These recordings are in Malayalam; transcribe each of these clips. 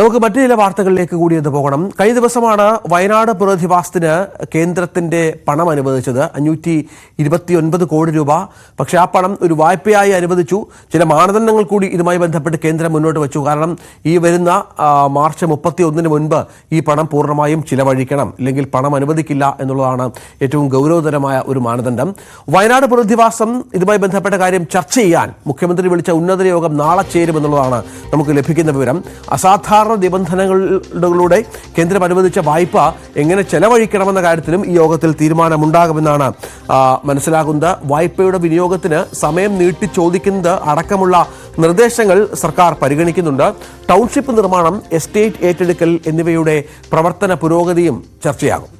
നമുക്ക് മറ്റു ചില വാർത്തകളിലേക്ക് കൂടി ഒന്ന് പോകണം. കഴിഞ്ഞ ദിവസമാണ് വയനാട് പുനരധിവാസത്തിന് കേന്ദ്രത്തിന്റെ പണം അനുവദിച്ചത്. അഞ്ഞൂറ്റി ഇരുപത്തിയൊൻപത് കോടി രൂപ. പക്ഷേ ആ പണം ഒരു വായ്പയായി അനുവദിച്ചു. ചില മാനദണ്ഡങ്ങൾ കൂടി ഇതുമായി ബന്ധപ്പെട്ട് കേന്ദ്രം മുന്നോട്ട് വെച്ചു. കാരണം ഈ വരുന്ന മാർച്ച് മുപ്പത്തി ഒന്നിന് മുൻപ് ഈ പണം പൂർണമായും ചിലവഴിക്കണം. അല്ലെങ്കിൽ പണം അനുവദിക്കില്ല എന്നുള്ളതാണ് ഏറ്റവും ഗൗരവതരമായ ഒരു മാനദണ്ഡം. വയനാട് പുനരധിവാസം ഇതുമായി ബന്ധപ്പെട്ട കാര്യം ചർച്ച ചെയ്യാൻ മുഖ്യമന്ത്രി വിളിച്ച ഉന്നതര യോഗം നാളെ ചേരുമെന്നുള്ളതാണ് നമുക്ക് ലഭിക്കുന്ന വിവരം. അസാധാരണ നിബന്ധനകളിലൂടെ കേന്ദ്രം അനുവദിച്ച വായ്പ എങ്ങനെ ചെലവഴിക്കണമെന്ന കാര്യത്തിലും ഈ യോഗത്തിൽ തീരുമാനമുണ്ടാകുമെന്നാണ് മനസ്സിലാകുന്നത്. വായ്പയുടെ വിനിയോഗത്തിന് സമയം നീട്ടി ചോദിക്കുന്നത് അടക്കമുള്ള നിർദ്ദേശങ്ങൾ സർക്കാർ പരിഗണിക്കുന്നുണ്ട്. ടൗൺഷിപ്പ് നിർമ്മാണം എസ്റ്റേറ്റ് ഏറ്റെടുക്കൽ എന്നിവയുടെ പ്രവർത്തന പുരോഗതിയും ചർച്ചയാകും.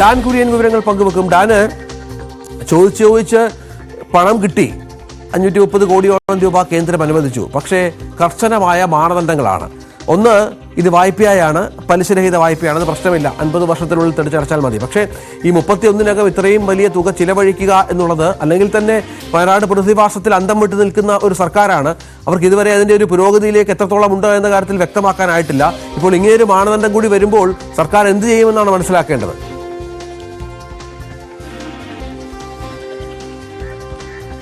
ഡാൻ കുര്യൻ വിവരങ്ങൾ പങ്കുവെക്കും. ഡാന് ചോദിച്ച് ചോദിച്ച് പണം കിട്ടി. അഞ്ഞൂറ്റി മുപ്പത് കോടിയോളം രൂപ കേന്ദ്രം അനുവദിച്ചു. പക്ഷേ കർശനമായ മാനദണ്ഡങ്ങളാണ്. ഒന്ന് ഇത് വായ്പയായാണ് പലിശരഹിത വായ്പയാണെന്ന് പ്രശ്നമില്ല. അൻപത് വർഷത്തിനുള്ളിൽ തെളിച്ചടച്ചാൽ മതി. പക്ഷേ ഈ മുപ്പത്തി ഒന്നിനകം ഇത്രയും വലിയ തുക ചിലവഴിക്കുക എന്നുള്ളത് അല്ലെങ്കിൽ തന്നെ വയനാട് പ്രതിഭാസത്തിൽ അന്തം വിട്ടു നിൽക്കുന്ന ഒരു സർക്കാരാണ്. അവർക്ക് ഇതുവരെ അതിന്റെ ഒരു പുരോഗതിയിലേക്ക് എത്രത്തോളം ഉണ്ടോ എന്ന കാര്യത്തിൽ വ്യക്തമാക്കാനായിട്ടില്ല. ഇപ്പോൾ ഇങ്ങനെയൊരു മാനദണ്ഡം കൂടി വരുമ്പോൾ സർക്കാർ എന്ത് ചെയ്യുമെന്നാണ് മനസ്സിലാക്കേണ്ടത്.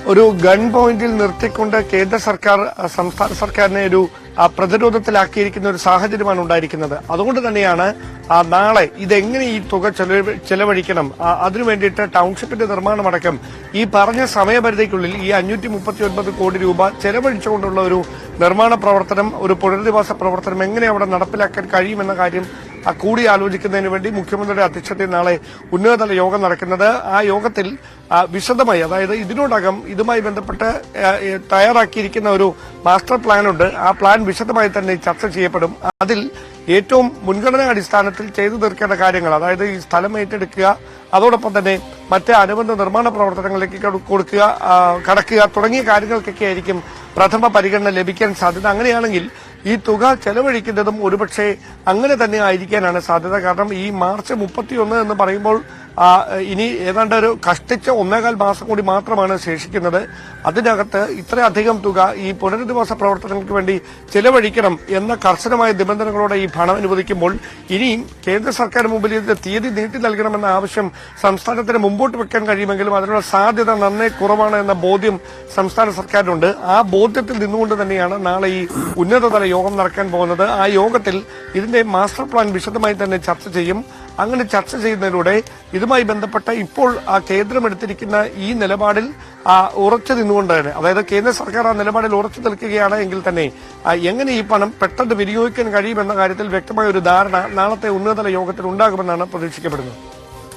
ഒരു ഗൺ പോയിന്റിൽ നിർത്തിക്കൊണ്ട് കേന്ദ്ര സർക്കാർ സംസ്ഥാന സർക്കാരിനെ ഒരു പ്രതിരോധത്തിലാക്കിയിരിക്കുന്ന ഒരു സാഹചര്യമാണ് ഉണ്ടായിരിക്കുന്നത്. അതുകൊണ്ട് തന്നെയാണ് നാളെ ഇതെങ്ങനെ ഈ തുക ചെലവ- ചെലവഴിക്കണം? അതിനുവേണ്ടിയിട്ട് അതിനു വേണ്ടിയിട്ട് ടൗൺഷിപ്പിന്റെ നിർമ്മാണമടക്കം ഈ പറഞ്ഞ സമയപരിധിക്കുള്ളിൽ ഈ അഞ്ഞൂറ്റി മുപ്പത്തി ഒൻപത് കോടി രൂപ ചെലവഴിച്ചുകൊണ്ടുള്ള ഒരു നിർമ്മാണ പ്രവർത്തനം ഒരു പുനരധിവാസ പ്രവർത്തനം എങ്ങനെ അവിടെ നടപ്പിലാക്കാൻ കഴിയുമെന്ന കാര്യം ആ, കൂടി ആലോചിക്കുന്നതിന് വേണ്ടി മുഖ്യമന്ത്രിയുടെ അധ്യക്ഷതയിൽ നാളെ ഉന്നതതല യോഗം നടക്കുന്നത്. ആ യോഗത്തിൽ വിശദമായി അതായത് ഇതിനോടകം ഇതുമായി ബന്ധപ്പെട്ട് തയ്യാറാക്കിയിരിക്കുന്ന ഒരു മാസ്റ്റർ പ്ലാൻ ഉണ്ട് ആ പ്ലാൻ വിശദമായി തന്നെ ചർച്ച ചെയ്യപ്പെടും. അതിൽ ഏറ്റവും മുൻഗണനാ അടിസ്ഥാനത്തിൽ ചെയ്തു തീർക്കേണ്ട കാര്യങ്ങൾ അതായത് ഈ സ്ഥലം ഏറ്റെടുക്കുക അതോടൊപ്പം തന്നെ മറ്റ് അനുബന്ധ നിർമ്മാണ പ്രവർത്തനങ്ങളിലേക്ക് കൊടുക്കുക കടക്കുക തുടങ്ങിയ കാര്യങ്ങൾക്കൊക്കെ ആയിരിക്കും പ്രഥമ പരിഗണന ലഭിക്കാൻ സാധ്യത. അങ്ങനെയാണെങ്കിൽ ഈ തുക ചെലവഴിക്കുന്നതും ഒരുപക്ഷെ അങ്ങനെ തന്നെ ആയിരിക്കാനാണ് സാധ്യത. കാരണം ഈ മാർച്ച് മുപ്പത്തിയൊന്ന് എന്ന് പറയുമ്പോൾ ഇനി ഏതാണ്ട് ഒരു കഷ്ടിച്ച ഒന്നേകാൽ മാസം കൂടി മാത്രമാണ് ശേഷിക്കുന്നത്. അതിനകത്ത് ഇത്രയധികം തുക ഈ പുനരധിവാസ പ്രവർത്തനങ്ങൾക്ക് വേണ്ടി ചെലവഴിക്കണം എന്ന കർശനമായ നിബന്ധനകളോടെ ഈ ഭരണം അനുവദിക്കുമ്പോൾ ഇനിയും കേന്ദ്ര സർക്കാർ മുമ്പിൽ ഇതിന്റെ തീയതി നീട്ടി നൽകണമെന്ന ആവശ്യം സംസ്ഥാനത്തിന് മുമ്പോട്ട് വെക്കാൻ കഴിയുമെങ്കിലും അതിനുള്ള സാധ്യത നന്നേ കുറവാണ് എന്ന ബോധ്യം സംസ്ഥാന സർക്കാരിനുണ്ട്. ആ ബോധ്യത്തിൽ നിന്നുകൊണ്ട് തന്നെയാണ് നാളെ ഈ ഉന്നതതല യോഗം നടക്കാൻ പോകുന്നത്. ആ യോഗത്തിൽ ഇതിന്റെ മാസ്റ്റർ പ്ലാൻ വിശദമായി തന്നെ ചർച്ച ചെയ്യും. അങ്ങനെ ചർച്ച ചെയ്യുന്നതിലൂടെ ഇതുമായി ബന്ധപ്പെട്ട ഇപ്പോൾ ആ കേന്ദ്രം എടുത്തിരിക്കുന്ന ഈ നിലപാടിൽ ഉറച്ചു നിന്നുകൊണ്ട് തന്നെ അതായത് കേന്ദ്ര സർക്കാർ ആ നിലപാടിൽ ഉറച്ചു നിൽക്കുകയാണ് എങ്കിൽ തന്നെ എങ്ങനെ ഈ പണം പെട്ടെന്ന് വിനിയോഗിക്കാൻ കഴിയുമെന്ന കാര്യത്തിൽ വ്യക്തമായ ഒരു ധാരണ നാളത്തെ ഉന്നതതല യോഗത്തിൽ ഉണ്ടാകുമെന്നാണ് പ്രതീക്ഷിക്കപ്പെടുന്നത്.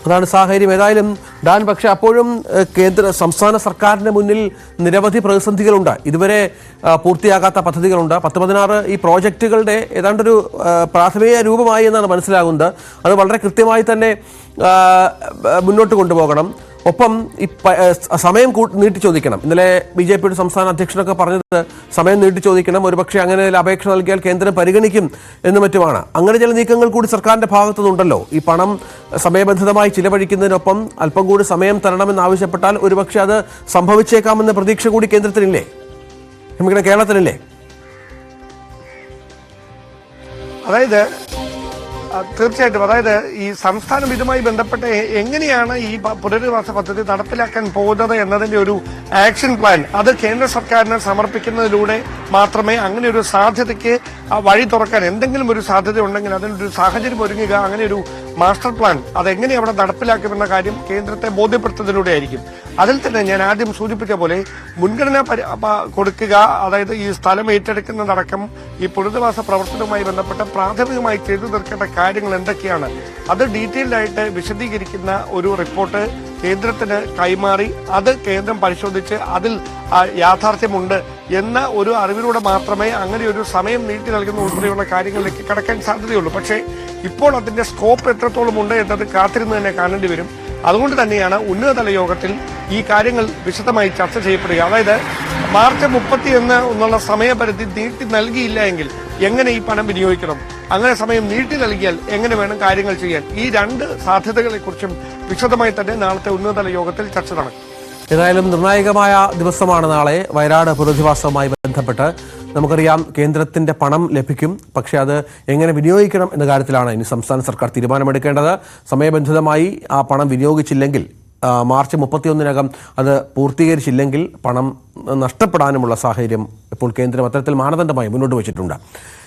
അതാണ് സാഹചര്യം. ഏതായാലും ഡാൻ പക്ഷെ അപ്പോഴും കേന്ദ്ര സംസ്ഥാന സർക്കാരിന്റെ മുന്നിൽ നിരവധി പ്രതിസന്ധികളുണ്ട്. ഇതുവരെ പൂർത്തിയാകാത്ത പദ്ധതികളുണ്ട്. പത്ത് പതിനാറ് ഈ പ്രോജക്റ്റുകളുടെ ഏതാണ്ടൊരു പ്രാഥമിക രൂപമായി എന്നാണ് മനസ്സിലാകുന്നത്. അത് വളരെ കൃത്യമായി തന്നെ മുന്നോട്ട് കൊണ്ടുപോകണം. ഒപ്പം ഈ സമയം നീട്ടി ചോദിക്കണം. ഇന്നലെ ബി ജെ പിയുടെ സംസ്ഥാന അധ്യക്ഷനൊക്കെ പറഞ്ഞത് സമയം നീട്ടി ചോദിക്കണം. ഒരുപക്ഷെ അങ്ങനെ അപേക്ഷ നൽകിയാൽ കേന്ദ്രം പരിഗണിക്കും എന്ന് മറ്റുമാണ്. അങ്ങനെ ചില നീക്കങ്ങൾ കൂടി സർക്കാരിന്റെ ഭാഗത്തുനിന്നുണ്ടല്ലോ. ഈ പണം സമയബന്ധിതമായി ചിലവഴിക്കുന്നതിനൊപ്പം അല്പം കൂടി സമയം തരണമെന്ന് ആവശ്യപ്പെട്ടാൽ ഒരുപക്ഷെ അത് സംഭവിച്ചേക്കാമെന്ന പ്രതീക്ഷ കൂടി കേന്ദ്രത്തിനില്ലേ? നമുക്കിടെ കേരളത്തിനില്ലേ? അതായത് തീർച്ചയായിട്ടും. അതായത് ഈ സംസ്ഥാനം ഇതുമായി ബന്ധപ്പെട്ട് എങ്ങനെയാണ് ഈ പുനരധിവാസ പദ്ധതി നടപ്പിലാക്കാൻ പോകുന്നത് എന്നതിന്റെ ഒരു ആക്ഷൻ പ്ലാൻ അത് കേന്ദ്ര സർക്കാരിന് സമർപ്പിക്കുന്നതിലൂടെ മാത്രമേ അങ്ങനെ ഒരു സാധ്യതയ്ക്ക് വഴി തുറക്കാൻ എന്തെങ്കിലും ഒരു സാധ്യത ഉണ്ടെങ്കിൽ അതിനൊരു സാഹചര്യം ഒരുങ്ങുക അങ്ങനെ ഒരു മാസ്റ്റർ പ്ലാൻ അതെങ്ങനെ അവിടെ നടപ്പിലാക്കുമെന്ന കാര്യം കേന്ദ്രത്തെ ബോധ്യപ്പെടുത്തുന്നതിലൂടെ ആയിരിക്കും. അതിൽ തന്നെ ഞാൻ ആദ്യം സൂചിപ്പിച്ച പോലെ മുൻഗണന കൊടുക്കുക അതായത് ഈ സ്ഥലം ഏറ്റെടുക്കുന്നതടക്കം ഈ പുനരധിവാസ പ്രവർത്തനവുമായി ബന്ധപ്പെട്ട് പ്രാഥമികമായി ചെയ്തു തീർക്കേണ്ട കാര്യങ്ങൾ എന്തൊക്കെയാണ്? അത് ഡീറ്റെയിൽഡ് ആയിട്ട് വിശദീകരിക്കുന്ന ഒരു റിപ്പോർട്ട് കേന്ദ്രത്തിന് കൈമാറി അത് കേന്ദ്രം പരിശോധിച്ച് അതിൽ യാഥാർത്ഥ്യമുണ്ട് എന്ന ഒരു അറിവിലൂടെ മാത്രമേ അങ്ങനെ ഒരു സമയം നീട്ടി നൽകുന്ന ഉൾപ്പെടെയുള്ള കാര്യങ്ങളിലേക്ക് കടക്കാൻ സാധ്യതയുള്ളൂ. പക്ഷേ ഇപ്പോൾ അതിന്റെ സ്കോപ്പ് എത്രത്തോളം ഉണ്ട് എന്നത് കാത്തിരുന്ന് തന്നെ കാണേണ്ടി വരും. അതുകൊണ്ട് തന്നെയാണ് ഉന്നതതല യോഗത്തിൽ ഈ കാര്യങ്ങൾ വിശദമായി ചർച്ച ചെയ്യപ്പെടുക. അതായത് മാർച്ച് മുപ്പത്തി ഒന്ന് എന്നുള്ള സമയപരിധി നീട്ടി നൽകിയില്ല എങ്കിൽ എങ്ങനെ ഈ പണം വിനിയോഗിക്കണം? അങ്ങനെ സമയം നീട്ടി നൽകിയാൽ എങ്ങനെ വേണം കാര്യങ്ങൾ ചെയ്യാൻ? ഈ രണ്ട് സാധ്യതകളെക്കുറിച്ചും വിശദമായി തന്നെ നാളത്തെ ഉന്നതതല യോഗത്തിൽ ചർച്ച നടക്കും. ഏതായാലും നിർണായകമായ ദിവസമാണ് നാളെ. വയനാട് പുനരധിവാസവുമായി ബന്ധപ്പെട്ട് നമുക്കറിയാം കേന്ദ്രത്തിന്റെ പണം ലഭിക്കും. പക്ഷേ അത് എങ്ങനെ വിനിയോഗിക്കണം എന്ന കാര്യത്തിലാണ് ഇനി സംസ്ഥാന സർക്കാർ തീരുമാനമെടുക്കേണ്ടത്. സമയബന്ധിതമായി ആ പണം വിനിയോഗിച്ചില്ലെങ്കിൽ മാർച്ച് മുപ്പത്തിയൊന്നിനകം അത് പൂർത്തീകരിച്ചില്ലെങ്കിൽ പണം നഷ്ടപ്പെടാനുമുള്ള സാഹചര്യം ഇപ്പോൾ കേന്ദ്രം അത്തരത്തിൽ മാനദണ്ഡമായി മുന്നോട്ട് വച്ചിട്ടുണ്ട്.